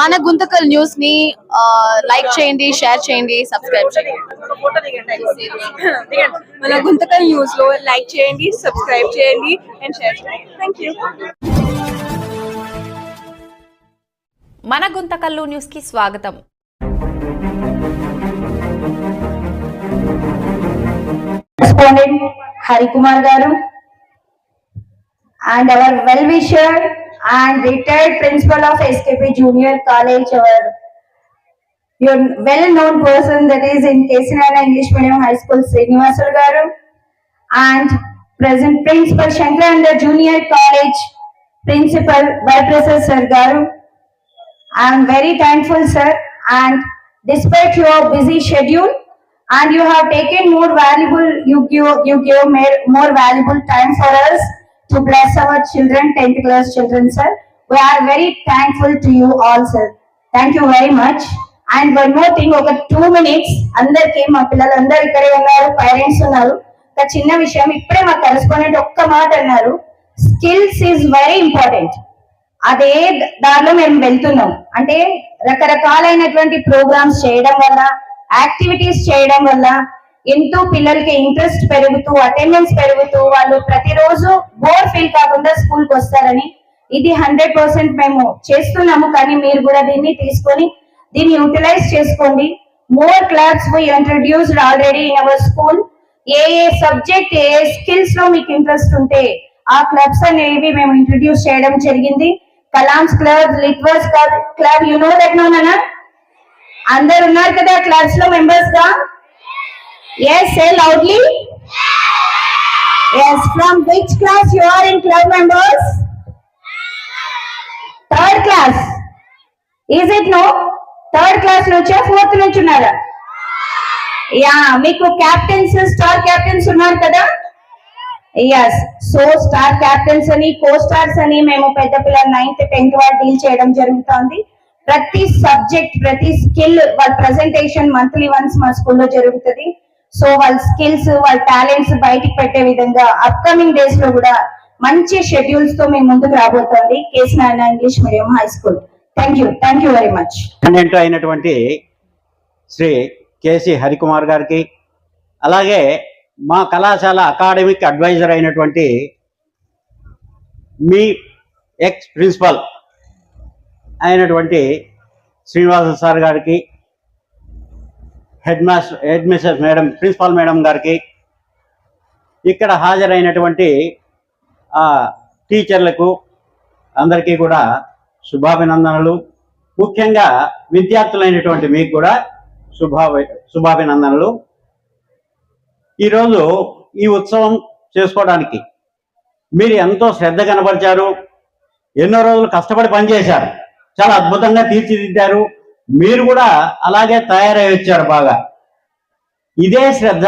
మన గుంతకల్ న్యూస్ని లైక్ చేయండి షేర్ చేయండి సబ్స్క్రైబ్ చేయండి. మన గుంతకల్ న్యూస్లో లైక్ చేయండి సబ్స్క్రైబ్ చేయండి అండ్ షేర్ చేయండి. థ్యాంక్ యూ మన గుంతకల్లు న్యూస్కి స్వాగతం. Hari Kumar Garu and our well-wisher and retired principal of SKP Junior College, our your well-known person that is in Kesinana English Medium High School, Srinivasal Garu, and present principal Shankaranda Junior College, principal Vaiprasad Sir Garu. I am very thankful, sir, and despite your busy schedule, and you have taken more valuable, you give, you give more, more valuable time for us to bless our children, 10th class children, sir. We are very thankful to you all, sir. Thank you very much. And one more thing ఒక two minutes అందరికి మా పిల్లలు అందరు ఇక్కడే ఉన్నారు parents ఉన్నారు ఒక చిన్న విషయం ఇప్పుడే మా కరెస్పాండెంట్ ఒక్క మాట అన్నారు స్కిల్స్ ఈజ్ వెరీ ఇంపార్టెంట్ అదే దారిలో మేము వెళ్తున్నాం అంటే రకరకాలైనటువంటి ప్రోగ్రామ్స్ చేయడం వల్ల యాక్టివిటీస్ చేయడం వల్ల ఎంతో పిల్లలకి ఇంట్రెస్ట్ పెరుగుతూ అటెండెన్స్ పెరుగుతూ వాళ్ళు ప్రతిరోజు బోర్ ఫీల్ కాకుండా స్కూల్కి వస్తారని ఇది హండ్రెడ్ పర్సెంట్ మేము చేస్తున్నాము. కానీ మీరు కూడా దీన్ని తీసుకొని దీన్ని యూటిలైజ్ చేసుకోండి. More clubs we introduced already in our school a a subject a a స్కిల్స్లో మీకు ఇంట్రెస్ట్ ఉంటే ఆ క్లబ్స్ అనేవి మేము ఇంట్రడ్యూస్ చేయడం జరిగింది. Kalam's club Litverse club you know that no అందరు ఉన్నారు కదా క్లబ్స్లో మెంబర్స్గా? Yes say loudly yes from which class you are in club members third class is it no third class నుంచా ఫోర్త్ నుంచి ఉన్నారా? యా మీకు క్యాప్టెన్స్ స్టార్ క్యాప్టెన్స్ ఉన్నారు కదా? ఎస్ సో స్టార్ క్యాప్టెన్స్ అని కో స్టార్స్ అని మేము పెద్ద పిల్లలు నైన్త్ టెన్త్ వాళ్ళు డీల్ చేయడం జరుగుతుంది. ప్రతి సబ్జెక్ట్ ప్రతి స్కిల్ వాళ్ళ ప్రజెంటేషన్ మంత్లీ వన్స్ మా స్కూల్లో జరుగుతుంది. సో వాళ్ళ స్కిల్స్ వాళ్ళ టాలెంట్స్ బయటికి పెట్టే విధంగా అప్కమింగ్ డేస్లో కూడా మంచి షెడ్యూల్స్తో మేము ముందుకు రాబోతోంది. KC Narayana English medium high school thank you thank you very much అయినటువంటి శ్రీ కేసి హరికుమార్ గారికి అలాగే మా కళాశాల అకాడమిక్ అడ్వైజర్ అయినటువంటి మీ ఎక్స్ ప్రిన్సిపల్ అయినటువంటి శ్రీనివాస సార్ గారికి head master head mistress madam principal madam గారికి ఇక్కడ హాజరైనటువంటి టీచర్లకు అందరికీ కూడా శుభాభినందనలు. ముఖ్యంగా విద్యార్థులైనటువంటి మీకు కూడా శుభా శుభాభినందనలు. ఈరోజు ఈ ఉత్సవం చేసుకోవడానికి మీరు ఎంతో శ్రద్ధ కనపరిచారు. ఎన్నో రోజులు కష్టపడి పనిచేశారు. చాలా అద్భుతంగా తీర్చిదిద్దారు. మీరు కూడా అలాగే తయారై వచ్చారు బాగా. ఇదే శ్రద్ధ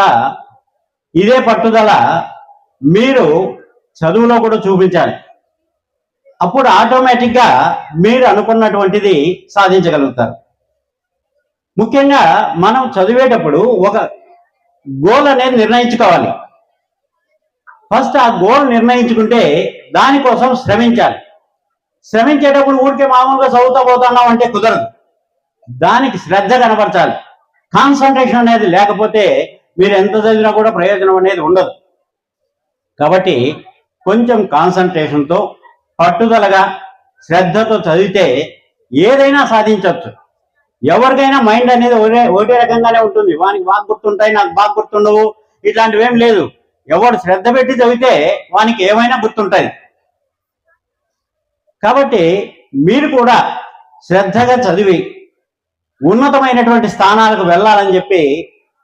ఇదే పట్టుదల మీరు చదువులో కూడా చూపించాలి. అప్పుడు ఆటోమేటిక్గా మీరు అనుకున్నటువంటిది సాధించగలుగుతారు. ముఖ్యంగా మనం చదివేటప్పుడు ఒక గోల్ అనేది నిర్ణయించుకోవాలి. ఫస్ట్ ఆ గోల్ నిర్ణయించుకుంటే దానికోసం శ్రమించాలి. శ్రమించేటప్పుడు ఊరికే మామూలుగా చదువుతా పోతున్నాం అంటే కుదరదు. దానికి శ్రద్ధ కనపరచాలి. కాన్సన్ట్రేషన్ అనేది లేకపోతే మీరు ఎంత చదివినా కూడా ప్రయోజనం అనేది ఉండదు. కాబట్టి కొంచెం కాన్సన్ట్రేషన్తో పట్టుదలగా శ్రద్ధతో చదివితే ఏదైనా సాధించవచ్చు. ఎవరికైనా మైండ్ అనేది ఒకటే ఒకటే రకంగానే ఉంటుంది. వానికి బాగా గుర్తుంటాయి నాకు బాగా గుర్తుండవు ఇట్లాంటివి ఏం లేదు. ఎవరు శ్రద్ధ పెట్టి చదివితే వానికి ఏమైనా గుర్తుంటాయి. కాబట్టి మీరు కూడా శ్రద్ధగా చదివి ఉన్నతమైనటువంటి స్థానాలకు వెళ్ళాలని చెప్పి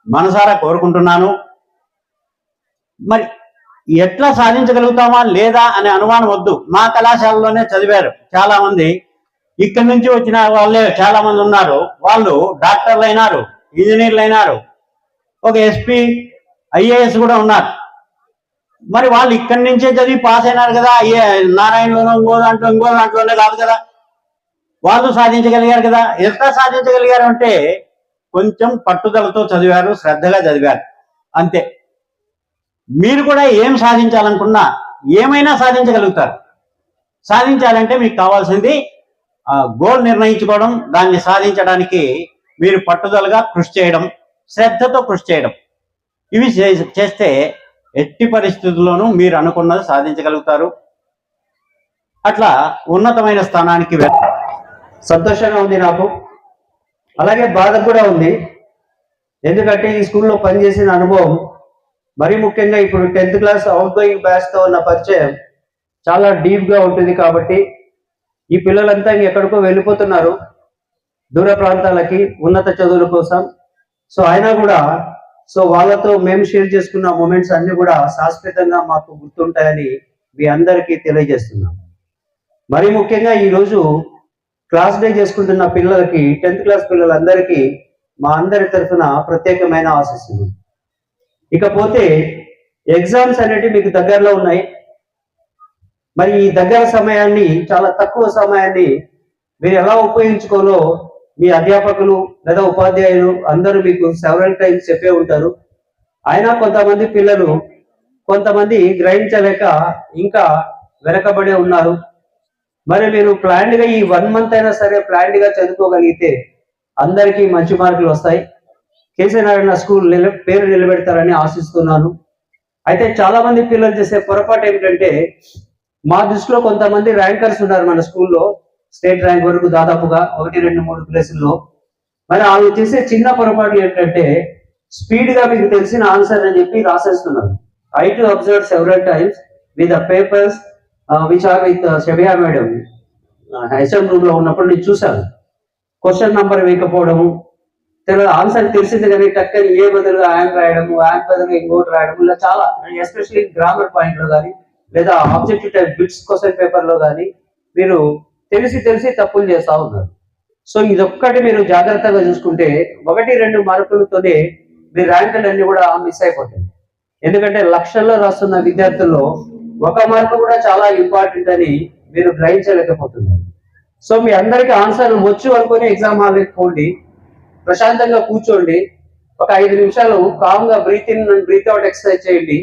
మనసారా కోరుకుంటున్నాను. మరి ఎట్లా సాధించగలుగుతామా లేదా అనే అనుమానం వద్దు. మా కళాశాలలోనే చదివారు చాలా మంది ఇక్కడి నుంచి వచ్చిన వాళ్ళే చాలా మంది ఉన్నారు. వాళ్ళు డాక్టర్లు అయినారు ఇంజనీర్లు అయినారు ఒక ఎస్పీ ఐఏఎస్ కూడా ఉన్నారు. మరి వాళ్ళు ఇక్కడి నుంచే చదివి పాస్ అయినారు కదా. అయ్యే నారాయణలోనో ఇంకో దాంట్లో ఇంకో దాంట్లోనే కాదు కదా. వాళ్ళు సాధించగలిగారు కదా. ఎంత సాధించగలిగారు అంటే కొంచెం పట్టుదలతో చదివారు శ్రద్ధగా చదివారు. అంతే. మీరు కూడా ఏం సాధించాలనుకున్నా ఏమైనా సాధించగలుగుతారు. సాధించాలంటే మీకు కావాల్సింది గోల్ నిర్ణయించుకోవడం దాన్ని సాధించడానికి మీరు పట్టుదలగా కృషి చేయడం శ్రద్ధతో కృషి చేయడం. ఇవి చే- చేస్తే ఎట్టి పరిస్థితుల్లోనూ మీరు అనుకున్నది సాధించగలుగుతారు. అట్లా ఉన్నతమైన స్థానానికి వెళ్ళారు సంతోషంగా ఉంది నాకు. అలాగే బాధ కూడా ఉంది. ఎందుకంటే ఈ స్కూల్లో పనిచేసిన అనుభవం మరీ ముఖ్యంగా ఇప్పుడు టెన్త్ క్లాస్ అవుట్ గోయింగ్ బ్యాచ్తో ఉన్న పరిచయం చాలా డీప్గా ఉంటుంది కాబట్టి ఈ పిల్లలంతా ఎక్కడికో వెళ్ళిపోతున్నారు. దూర ప్రాంతాలకి ఉన్నత చదువుల కోసం. సో అయినా కూడా సో వాళ్ళతో మేము షేర్ చేసుకున్న మూమెంట్స్ అన్ని కూడా శాశ్వతంగా మాకు గుర్తుంటాయని మీ అందరికీ తెలియజేస్తున్నాం. మరీ ముఖ్యంగా ఈరోజు క్లాస్ డే చేసుకుంటున్న పిల్లలకి టెన్త్ క్లాస్ పిల్లలందరికీ మా అందరి తరఫున ప్రత్యేకమైన ఆశిస్తుంది ఇకపోతే ఎగ్జామ్స్ అనేటివి మీకు దగ్గరలో ఉన్నాయి. మరి ఈ దగ్గర సమయాన్ని చాలా తక్కువ సమయాన్ని మీరు ఎలా ఉపయోగించుకోవాలో మీ అధ్యాపకులు లేదా ఉపాధ్యాయులు అందరూ మీకు సెవెరల్ టైమ్స్ చెప్పే ఉంటారు. అయినా కొంతమంది పిల్లలు కొంతమంది గ్రహించలేక ఇంకా వెనకబడే ఉన్నారు. మరి మీరు ప్లాన్డ్గా ఈ వన్ మంత్ అయినా సరే ప్లాన్డ్గా చదువుకోగలిగితే అందరికీ మంచి మార్కులు వస్తాయి. కేసీ నారాయణ స్కూల్ నిల పేరు నిలబెడతారని ఆశిస్తున్నాను. అయితే చాలా మంది పిల్లలు చేసే పొరపాటు ఏమిటంటే మా దృష్టిలో కొంతమంది ర్యాంకర్స్ ఉన్నారు మన స్కూల్లో. స్టేట్ ర్యాంక్ వరకు దాదాపుగా ఒకటి రెండు మూడు ప్లేసుల్లో మరి వాళ్ళు చేసే చిన్న పొరపాటు ఏంటంటే స్పీడ్గా మీకు తెలిసిన ఆన్సర్ అని చెప్పి రాసేస్తున్నారు. I to observe several times with the papers which are with Shabiya madam HM రూమ్లో ఉన్నప్పుడు నేను చూశాను. క్వశ్చన్ నంబర్ వేయకపోవడము తెలియదు ఆన్సర్ తెలిసింది కానీ టక్కని ఏ బదులు ఆయన రాయడము ఆయన బదులు ఇంకోటి రాయడం ఇలా చాలా ఎస్పెషల్లీ గ్రామర్ పాయింట్లో కానీ లేదా ఆబ్జెక్టివ్ టైప్ బిట్స్ క్వశ్చన్ పేపర్లో కానీ మీరు తెలిసి తెలిసి తప్పులు చేస్తా ఉన్నారు. సో ఇదొక్కటి మీరు జాగ్రత్తగా చూసుకుంటే ఒకటి రెండు మార్కులతోనే మీ ర్యాంకులన్నీ కూడా మిస్ అయిపోతాయి. ఎందుకంటే లక్షల్లో రాస్తున్న విద్యార్థుల్లో ఒక మార్క్ కూడా చాలా ఇంపార్టెంట్ అని మీరు గ్రహించలేకపోతున్నారు. సో మీ అందరికి ఆన్సర్ వచ్చు అనుకుని ఎగ్జామ్ హాల్ పోండి. ప్రశాంతంగా కూర్చోండి. ఒక ఐదు నిమిషాలు కామ్గా breathe in and breathe out exercise చేయండి.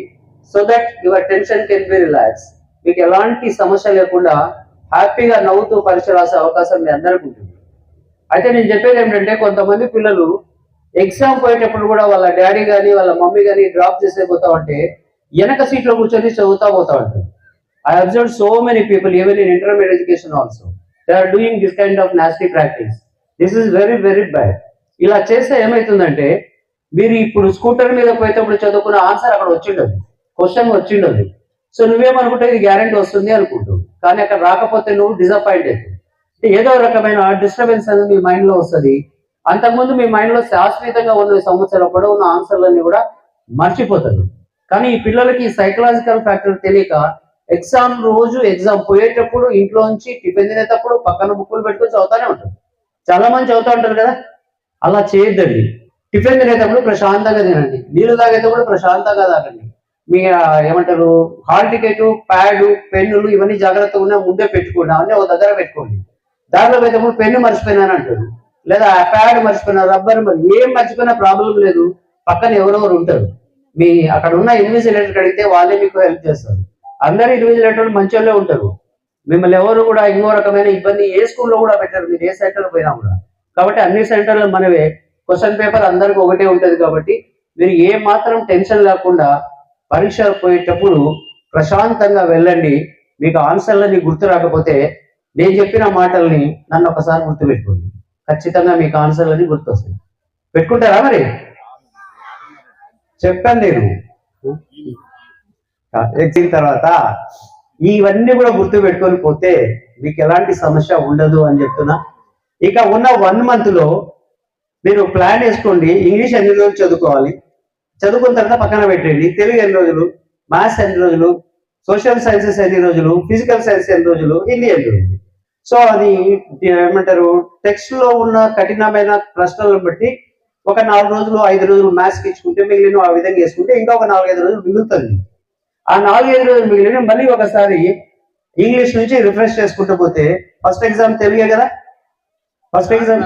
So that your tension can be relax మీకు ఎలాంటి సమస్య లేకుండా హ్యాపీగా నవ్వుతూ పరీక్ష రాసే అవకాశం మీ అందరికీ ఉంటుంది. అయితే నేను చెప్పేది ఏంటంటే కొంతమంది పిల్లలు ఎగ్జామ్ పోయేటప్పుడు కూడా వాళ్ళ డాడీ కానీ వాళ్ళ మమ్మీ కానీ డ్రాప్ చేసే పోతా ఉంటే వెనక సీట్లో కూర్చొని చదువుతా పోతా ఉంటారు. I observe so many people even in intermediate education also they are doing this kind of nasty practice this is very very bad ఇలా చేస్తే ఏమవుతుందంటే మీరు ఇప్పుడు స్కూటర్ మీద పోయేటప్పుడు చదువుకున్న ఆన్సర్ అక్కడ వచ్చిండదు. క్వశ్చన్ వచ్చిండదు. సో నువ్వేమనుకుంటే ఇది గ్యారంటీ వస్తుంది అనుకుంటావు. కానీ అక్కడ రాకపోతే నువ్వు డిసప్పాయింట్ అవుతావు ఏదో రకమైన డిస్టర్బెన్స్ అనేది మీ మైండ్లో వస్తుంది. అంతకుముందు మీ మైండ్లో శాశ్వతంగా ఉన్న సంవత్సరాలు కూడా ఉన్న ఆన్సర్లన్నీ కూడా మర్చిపోతుంది కానీ ఈ పిల్లలకి సైకలాజికల్ ఫ్యాక్టర్ తెలియక ఎగ్జామ్ రోజు ఎగ్జామ్ పోయేటప్పుడు ఇంట్లో నుంచి టిఫిన్ తినేటప్పుడు పక్కన బుక్కులు పెట్టుకొని చదువుతానే ఉంటారు. చాలా మంది చదువుతూ ఉంటారు కదా? అలా చేయొద్దండి. టిఫిన్ తినేటప్పుడు ప్రశాంతంగా తినండి. నీళ్ళు తాగేటప్పుడు ప్రశాంతంగా తాగండి. మీ ఏమంటారు హాల్ టికెట్ ప్యాడ్ పెన్నులు ఇవన్నీ జాగ్రత్తగా ఉన్నా ముందే పెట్టుకోండి. అవన్నీ ఒక దగ్గర పెట్టుకోండి. దాంట్లో పోయేటప్పుడు పెన్ను మర్చిపోయినాను అంటారు. లేదా ఆ ప్యాడ్ మర్చిపోయినా రబ్బర్ మరి ఏం మర్చిపోయినా ప్రాబ్లం లేదు. పక్కన ఎవరెవరు ఉంటారు. మీ అక్కడ ఉన్న ఇన్విజిలేటర్ అడిగితే వాళ్ళే మీకు హెల్ప్ చేస్తారు. అందరు ఇన్విజిలేటర్ మంచి వాళ్ళే ఉంటారు. మిమ్మల్ని ఎవరు కూడా ఇంకో రకమైన ఇబ్బంది ఏ స్కూల్లో కూడా పెట్టారు. మీరు ఏ సెంటర్ పోయినా కూడా. కాబట్టి అన్ని సెంటర్లు మనవే క్వశ్చన్ పేపర్ అందరికి ఒకటే ఉంటుంది కాబట్టి మీరు ఏ మాత్రం టెన్షన్ లేకుండా పరీక్ష పోయేటప్పుడు ప్రశాంతంగా వెళ్ళండి. మీకు ఆన్సర్లని గుర్తు రాకపోతే నేను చెప్పిన మాటల్ని నన్ను ఒకసారి గుర్తు పెట్టుకోండి ఖచ్చితంగా మీకు ఆన్సర్లని గుర్తొస్తాయి. పెట్టుకుంటారా మరి? చెప్పాను నేను. ఎగ్జిన్ తర్వాత ఇవన్నీ కూడా గుర్తు పెట్టుకొని పోతే మీకు ఎలాంటి సమస్య ఉండదు అని చెప్తున్నా. ఇక ఉన్న వన్ మంత్లో మీరు ప్లాన్ వేసుకోండి. ఇంగ్లీష్ ఎన్ని రోజులు చదువుకోవాలి? చదువుకున్న తర్వాత పక్కన పెట్టండి. తెలుగు ఎన్ని రోజులు? మ్యాథ్స్ ఎన్ని రోజులు? సోషల్ సైన్సెస్ ఎన్ని రోజులు? ఫిజికల్ సైన్స్ ఎన్ని రోజులు? హిందీ ఎన్ని రోజులు? సో అది ఏమంటారు టెక్స్ట్లో ఉన్న కఠినమైన ప్రశ్నలను బట్టి ఒక నాలుగు రోజులు ఐదు రోజులు మ్యాథ్స్ ఇచ్చుకుంటే మిగిలిన ఆ విధంగా వేసుకుంటే ఇంకా ఒక నాలుగైదు రోజులు మిగులుతుంది. ఆ నాలుగైదు రోజులు మిగిలిన మళ్ళీ ఒకసారి ఇంగ్లీష్ నుంచి రిఫ్రెష్ చేసుకుంటూ పోతే ఫస్ట్ ఎగ్జామ్ తెలుగే కదా? First exam